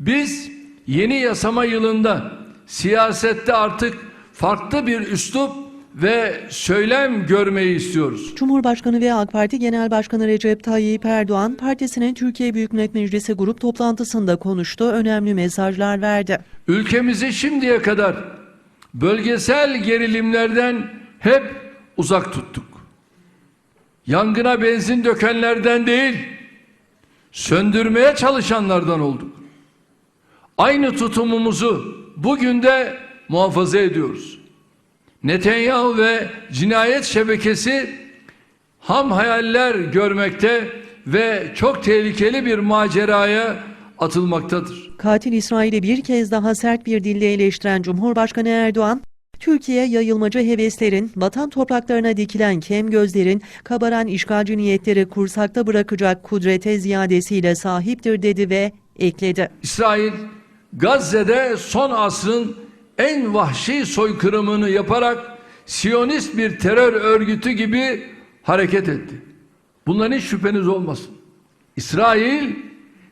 Biz yeni yasama yılında siyasette artık farklı bir üslup ve söylem görmeyi istiyoruz. Cumhurbaşkanı ve AK Parti Genel Başkanı Recep Tayyip Erdoğan, partisinin Türkiye Büyük Millet Meclisi grup toplantısında konuştu, önemli mesajlar verdi. Ülkemizi şimdiye kadar bölgesel gerilimlerden hep uzak tuttuk. Yangına benzin dökenlerden değil, söndürmeye çalışanlardan olduk. Aynı tutumumuzu bugün de muhafaza ediyoruz. Netanyahu ve cinayet şebekesi ham hayaller görmekte ve çok tehlikeli bir maceraya atılmaktadır. Katil İsrail'i bir kez daha sert bir dille eleştiren Cumhurbaşkanı Erdoğan, Türkiye yayılmacı heveslerin, vatan topraklarına dikilen kem gözlerin, kabaran işgalci niyetleri kursakta bırakacak kudrete ziyadesiyle sahiptir dedi ve ekledi. İsrail Gazze'de son asrın en vahşi soykırımını yaparak Siyonist bir terör örgütü gibi hareket etti. Bundan hiç şüpheniz olmasın. İsrail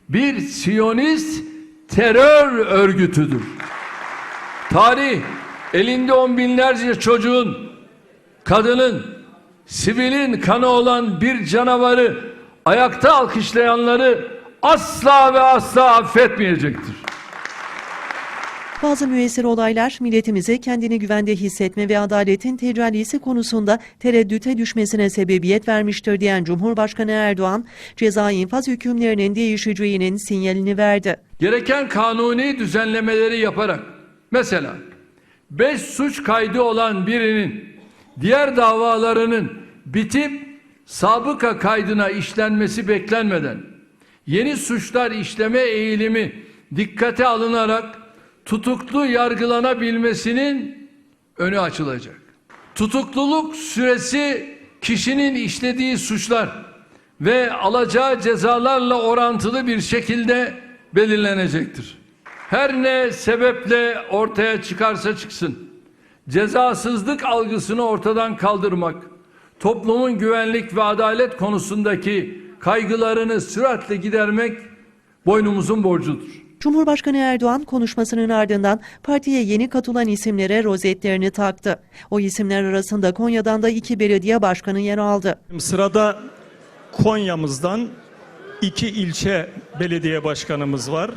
bir Siyonist terör örgütüdür. Tarih elinde on binlerce çocuğun, kadının, sivilin kanı olan bir canavarı ayakta alkışlayanları asla ve asla affetmeyecektir. Bazı müessir olaylar milletimize kendini güvende hissetme ve adaletin tecellisi konusunda tereddüte düşmesine sebebiyet vermiştir diyen Cumhurbaşkanı Erdoğan, ceza infaz hükümlerinin değişeceğinin sinyalini verdi. Gereken kanuni düzenlemeleri yaparak mesela 5 suç kaydı olan birinin diğer davalarının bitip sabıka kaydına işlenmesi beklenmeden yeni suçlar işleme eğilimi dikkate alınarak tutuklu yargılanabilmesinin önü açılacak. Tutukluluk süresi kişinin işlediği suçlar ve alacağı cezalarla orantılı bir şekilde belirlenecektir. Her ne sebeple ortaya çıkarsa çıksın, cezasızlık algısını ortadan kaldırmak, toplumun güvenlik ve adalet konusundaki kaygılarını süratle gidermek boynumuzun borcudur. Cumhurbaşkanı Erdoğan konuşmasının ardından partiye yeni katılan isimlere rozetlerini taktı. O isimler arasında Konya'dan da iki belediye başkanı yer aldı. Sırada Konya'mızdan iki ilçe belediye başkanımız var.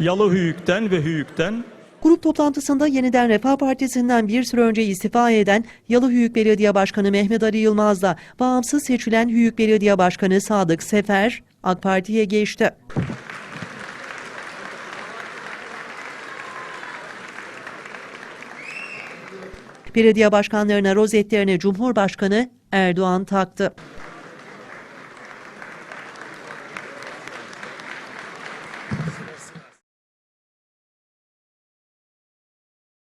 Yalıhüyük'ten ve Hüyük'ten. Grup toplantısında yeniden Refah Partisi'nden bir süre önce istifa eden Yalıhüyük Belediye Başkanı Mehmet Ali Yılmaz'la bağımsız seçilen Hüyük Belediye Başkanı Sadık Sefer AK Parti'ye geçti. Belediye başkanlarına rozetlerini Cumhurbaşkanı Erdoğan taktı.